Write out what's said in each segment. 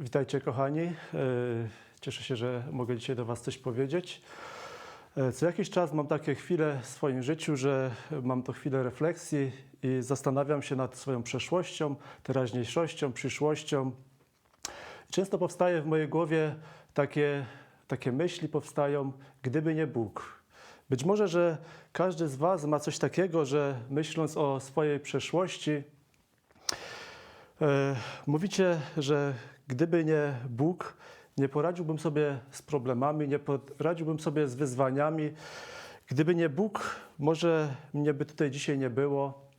Witajcie kochani. E, Cieszę się, że mogę dzisiaj do Was coś powiedzieć. E, Co jakiś czas mam takie chwile w swoim życiu, że mam to chwilę refleksji i zastanawiam się nad swoją przeszłością, teraźniejszością, przyszłością. Często powstaje w mojej głowie takie, takie myśli, powstają, gdyby nie Bóg. Być może, że każdy z Was ma coś takiego, że myśląc o swojej przeszłości, E, Mówicie, że gdyby nie Bóg, nie poradziłbym sobie z problemami, nie poradziłbym sobie z wyzwaniami. Gdyby nie Bóg, może mnie by tutaj dzisiaj nie było.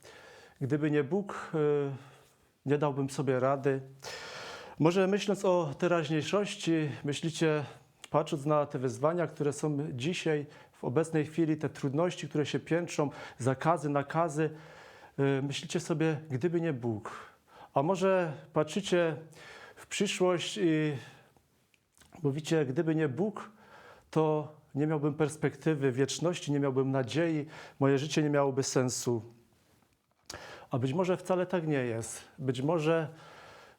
Gdyby nie Bóg, e, nie dałbym sobie rady. Może myśląc o teraźniejszości, myślicie, patrząc na te wyzwania, które są dzisiaj, w obecnej chwili, te trudności, które się piętrzą, zakazy, nakazy, e, myślicie sobie, gdyby nie Bóg. A może patrzycie w przyszłość i mówicie, gdyby nie Bóg, to nie miałbym perspektywy wieczności, nie miałbym nadziei, moje życie nie miałoby sensu. A być może wcale tak nie jest. Być może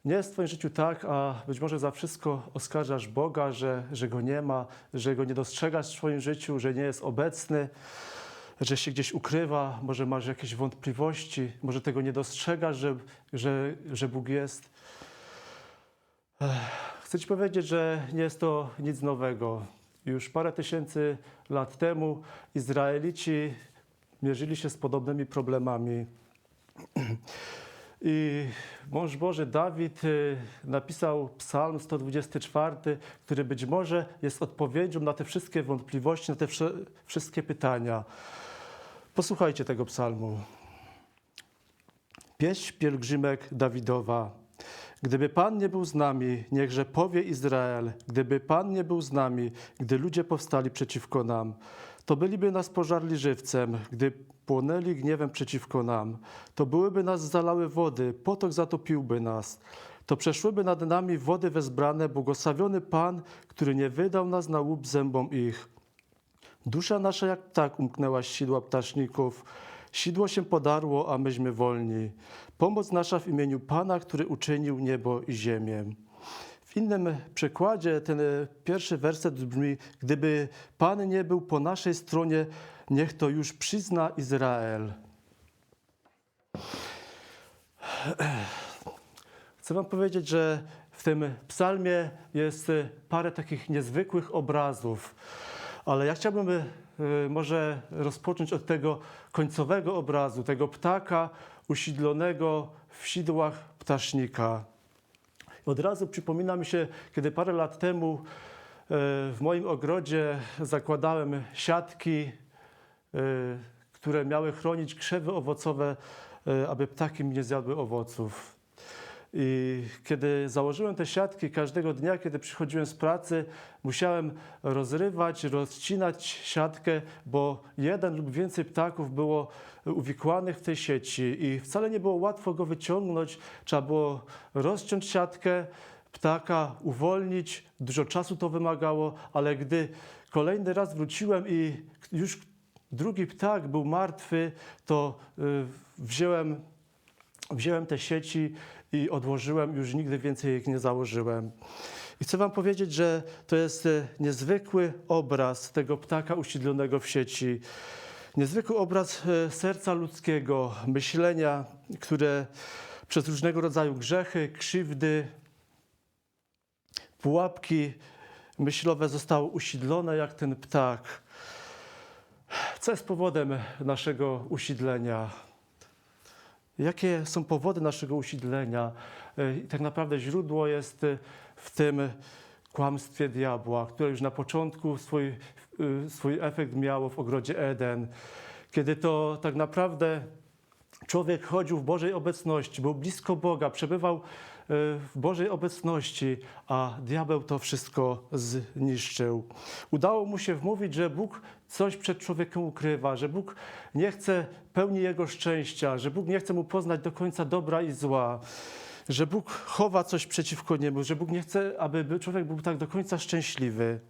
nie jest w Twoim życiu tak, a być może za wszystko oskarżasz Boga, że, że Go nie ma, że Go nie dostrzegasz w swoim życiu, że nie jest obecny, że się gdzieś ukrywa, może masz jakieś wątpliwości, może tego nie dostrzegasz, że, że, że Bóg jest. Chcę Ci powiedzieć, że nie jest to nic nowego. Już parę tysięcy lat temu Izraelici mierzyli się z podobnymi problemami. I mąż Boży Dawid y, napisał Psalm 124, który być może jest odpowiedzią na te wszystkie wątpliwości, na te wszystkie pytania. Posłuchajcie tego psalmu. Pieśń pielgrzymek Dawidowa. Gdyby Pan nie był z nami, niechże powie Izrael, gdyby Pan nie był z nami, gdy ludzie powstali przeciwko nam, to byliby nas pożarli żywcem, gdy płonęli gniewem przeciwko nam. To byłyby nas zalały wody, potok zatopiłby nas. To przeszłyby nad nami wody wezbrane, błogosławiony Pan, który nie wydał nas na łup zębom ich. Dusza nasza jak ptak umknęła z sidła ptaszników. Sidło się podarło, a myśmy wolni. Pomoc nasza w imieniu Pana, który uczynił niebo i ziemię. W innym przekładzie ten pierwszy werset brzmi: Gdyby Pan nie był po naszej stronie, niech to już przyzna Izrael. Chcę Wam powiedzieć, że w tym psalmie jest parę takich niezwykłych obrazów, ale ja chciałbym może rozpocząć od tego końcowego obrazu, tego ptaka usidlonego w sidłach ptasznika. Od razu przypomina mi się, kiedy parę lat temu e, w moim ogrodzie zakładałem siatki, e, które miały chronić krzewy owocowe, aby ptaki mi nie zjadły owoców. I kiedy założyłem te siatki, każdego dnia, kiedy przychodziłem z pracy, musiałem rozrywać, rozcinać siatkę, bo jeden lub więcej ptaków było uwikłanych w tej sieci i wcale nie było łatwo go wyciągnąć. Trzeba było rozciąć siatkę, ptaka uwolnić, dużo czasu to wymagało, ale gdy kolejny raz wróciłem i już drugi ptak był martwy, to y, wziąłem wziąłem te sieci i odłożyłem, już nigdy więcej ich nie założyłem. I chcę Wam powiedzieć, że to jest e, niezwykły obraz tego ptaka usiedlonego w sieci. Niezwykły obraz e, serca ludzkiego, myślenia, które przez różnego rodzaju grzechy, krzywdy, pułapki myślowe zostało usiedlone jak ten ptak. Co jest powodem naszego usiedlenia? Jakie są powody naszego usiedlenia? E, Tak naprawdę źródło jest e, w tym kłamstwie diabła, które już na początku swój, e, swój efekt miało w ogrodzie Eden, kiedy to tak naprawdę człowiek chodził w Bożej obecności, był blisko Boga, przebywał w Bożej obecności, a diabeł to wszystko zniszczył. Udało mu się wmówić, że Bóg coś przed człowiekiem ukrywa, że Bóg nie chce pełni jego szczęścia, że Bóg nie chce mu poznać do końca dobra i zła, że Bóg chowa coś przeciwko niemu, że Bóg nie chce, aby człowiek był tak do końca szczęśliwy.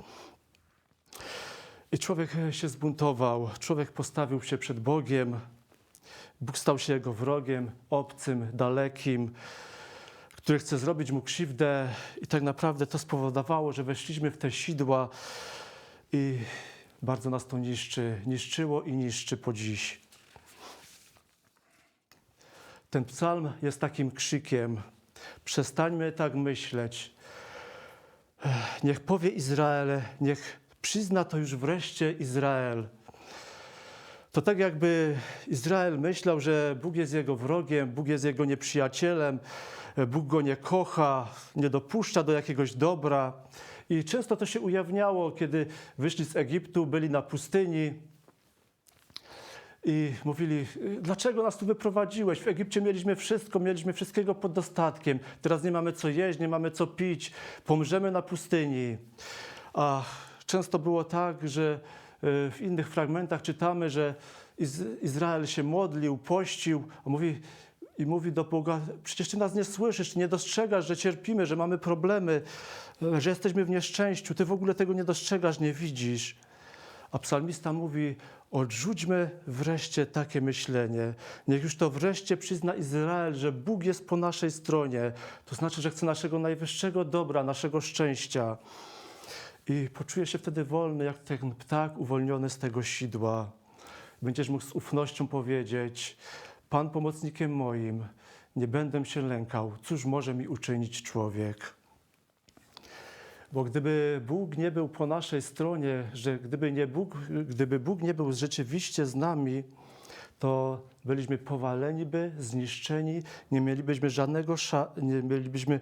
I człowiek się zbuntował, człowiek postawił się przed Bogiem, Bóg stał się jego wrogiem, obcym, dalekim, który chce zrobić mu krzywdę, i tak naprawdę to spowodowało, że weszliśmy w te sidła i bardzo nas to niszczy, niszczyło i niszczy po dziś. Ten psalm jest takim krzykiem. Przestańmy tak myśleć. Ech, Niech powie Izrael, niech przyzna to już wreszcie Izrael. To tak jakby Izrael myślał, że Bóg jest jego wrogiem, Bóg jest jego nieprzyjacielem, Bóg go nie kocha, nie dopuszcza do jakiegoś dobra. I często to się ujawniało, kiedy wyszli z Egiptu, byli na pustyni i mówili, dlaczego nas tu wyprowadziłeś? W Egipcie mieliśmy wszystko, mieliśmy wszystkiego pod dostatkiem. Teraz nie mamy co jeść, nie mamy co pić, pomrzemy na pustyni. A często było tak, że e, w innych fragmentach czytamy, że Iz- Izrael się modlił, pościł, a mówi, i mówi do Boga: Przecież Ty nas nie słyszysz, nie dostrzegasz, że cierpimy, że mamy problemy, że jesteśmy w nieszczęściu. Ty w ogóle tego nie dostrzegasz, nie widzisz. A psalmista mówi: Odrzućmy wreszcie takie myślenie. Niech już to wreszcie przyzna Izrael, że Bóg jest po naszej stronie. To znaczy, że chce naszego najwyższego dobra, naszego szczęścia. I poczuje się wtedy wolny, jak ten ptak uwolniony z tego sidła. Będziesz mógł z ufnością powiedzieć: Pan pomocnikiem moim, nie będę się lękał. Cóż może mi uczynić człowiek? Bo gdyby Bóg nie był po naszej stronie, że gdyby, nie Bóg, gdyby Bóg nie był rzeczywiście z nami, to byliśmy powaleni by, zniszczeni, nie mielibyśmy żadnego nie mielibyśmy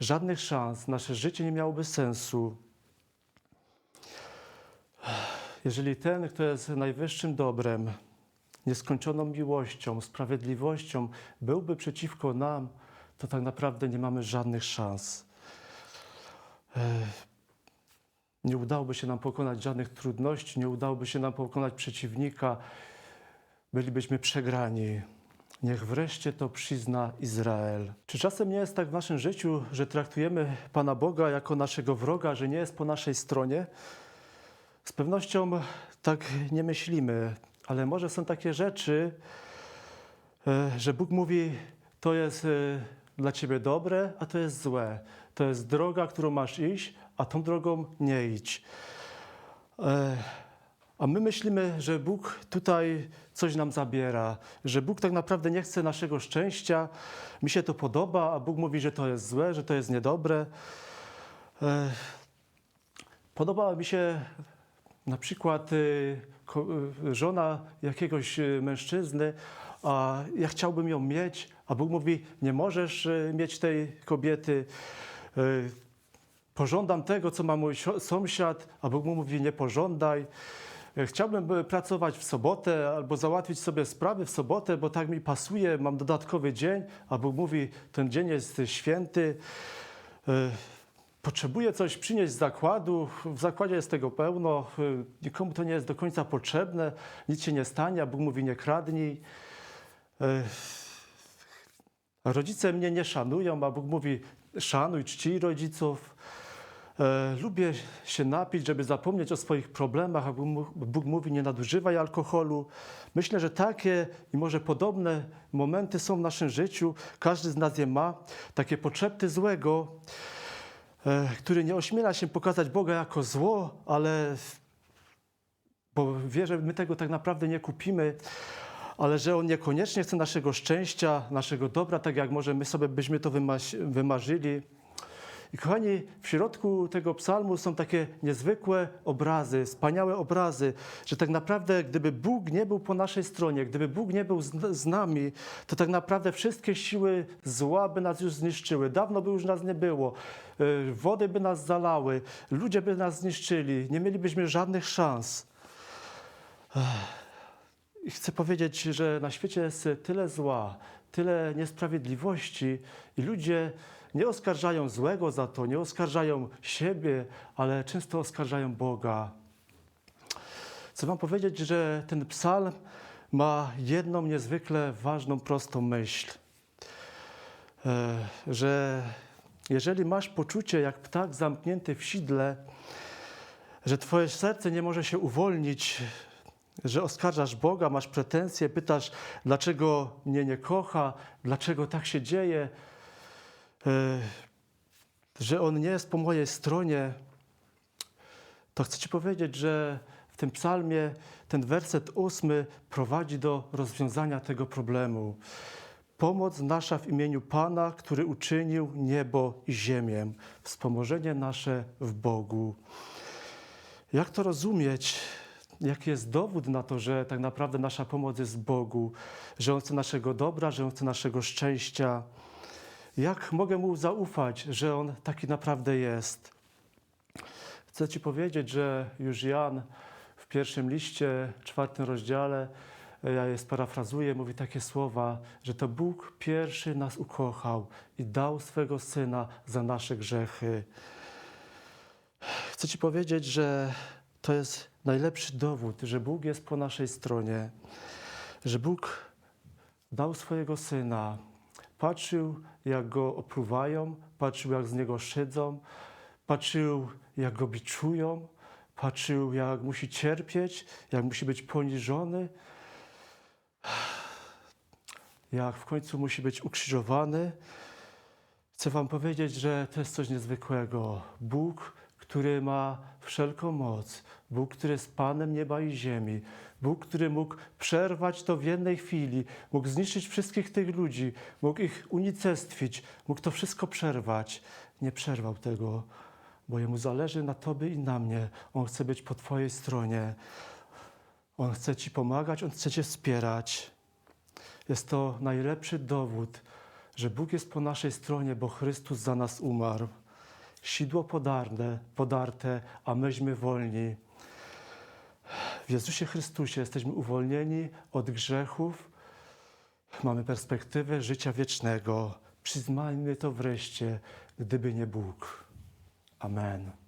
żadnych szans, nasze życie nie miałoby sensu. Jeżeli ten, kto jest najwyższym dobrem, nieskończoną miłością, sprawiedliwością, byłby przeciwko nam, to tak naprawdę nie mamy żadnych szans. Nie udałoby się nam pokonać żadnych trudności, nie udałoby się nam pokonać przeciwnika, bylibyśmy przegrani. Niech wreszcie to przyzna Izrael. Czy czasem nie jest tak w naszym życiu, że traktujemy Pana Boga jako naszego wroga, że nie jest po naszej stronie? Z pewnością tak nie myślimy, ale może są takie rzeczy, e, że Bóg mówi, to jest e, dla ciebie dobre, a to jest złe. To jest droga, którą masz iść, a tą drogą nie idź. E, A my myślimy, że Bóg tutaj coś nam zabiera, że Bóg tak naprawdę nie chce naszego szczęścia. Mi się to podoba, a Bóg mówi, że to jest złe, że to jest niedobre. Podobała mi się na przykład y, żona jakiegoś y, mężczyzny, a ja chciałbym ją mieć, a Bóg mówi, nie możesz y, mieć tej kobiety. Y, Pożądam tego, co ma mój sąsiad, a Bóg mu mówi, nie pożądaj. Chciałbym pracować w sobotę albo załatwić sobie sprawy w sobotę, bo tak mi pasuje, mam dodatkowy dzień, a Bóg mówi, ten dzień jest święty. Y, Potrzebuję coś przynieść z zakładu, w zakładzie jest tego pełno, y, nikomu to nie jest do końca potrzebne, nic się nie stanie, a Bóg mówi nie kradnij. Y, Rodzice mnie nie szanują, a Bóg mówi szanuj, czcij rodziców. E, Lubię się napić, żeby zapomnieć o swoich problemach, a Bóg, mówi nie nadużywaj alkoholu. Myślę, że takie i może podobne momenty są w naszym życiu. Każdy z nas je ma. Takie potrzeby złego, który nie ośmiela się pokazać Boga jako zło, ale bo wie, że my tego tak naprawdę nie kupimy, ale że On niekoniecznie chce naszego szczęścia, naszego dobra, tak jak może my sobie byśmy to wymarzyli. I kochani, w środku tego psalmu są takie niezwykłe obrazy, wspaniałe obrazy, że tak naprawdę gdyby Bóg nie był po naszej stronie, gdyby Bóg nie był z, nami, to tak naprawdę wszystkie siły zła by nas już zniszczyły. Dawno by już nas nie było. Y, Wody by nas zalały, ludzie by nas zniszczyli, nie mielibyśmy żadnych szans. I chcę powiedzieć, że na świecie jest tyle zła, tyle niesprawiedliwości i ludzie nie oskarżają złego za to, nie oskarżają siebie, ale często oskarżają Boga. Chcę Wam powiedzieć, że ten psalm ma jedną niezwykle ważną, prostą myśl. E, Że jeżeli masz poczucie, jak ptak zamknięty w sidle, że Twoje serce nie może się uwolnić, że oskarżasz Boga, masz pretensje, pytasz, dlaczego mnie nie kocha, dlaczego tak się dzieje, że On nie jest po mojej stronie, to chcę Ci powiedzieć, że w tym psalmie ten werset ósmy prowadzi do rozwiązania tego problemu. Pomoc nasza w imieniu Pana, który uczynił niebo i ziemię, wspomożenie nasze w Bogu. Jak to rozumieć? Jaki jest dowód na to, że tak naprawdę nasza pomoc jest w Bogu, że On chce naszego dobra, że On chce naszego szczęścia? Jak mogę Mu zaufać, że On taki naprawdę jest? Chcę Ci powiedzieć, że już Jan w pierwszym liście, czwartym rozdziale, ja je sparafrazuję, mówi takie słowa, że to Bóg pierwszy nas ukochał i dał swego Syna za nasze grzechy. Chcę Ci powiedzieć, że to jest najlepszy dowód, że Bóg jest po naszej stronie, że Bóg dał swojego Syna, patrzył jak Go opluwają, patrzył jak z Niego szydzą, patrzył jak Go biczują, patrzył jak musi cierpieć, jak musi być poniżony, jak w końcu musi być ukrzyżowany. Chcę Wam powiedzieć, że to jest coś niezwykłego. Bóg, który ma wszelką moc, Bóg, który jest Panem nieba i ziemi, Bóg, który mógł przerwać to w jednej chwili, mógł zniszczyć wszystkich tych ludzi, mógł ich unicestwić, mógł to wszystko przerwać. Nie przerwał tego, bo Jemu zależy na Tobie i na mnie. On chce być po Twojej stronie. On chce Ci pomagać, On chce Cię wspierać. Jest to najlepszy dowód, że Bóg jest po naszej stronie, bo Chrystus za nas umarł. Sidło podarte, podarte, a myśmy wolni. W Jezusie Chrystusie jesteśmy uwolnieni od grzechów, mamy perspektywę życia wiecznego. Przyznajmy to wreszcie, gdyby nie Bóg. Amen.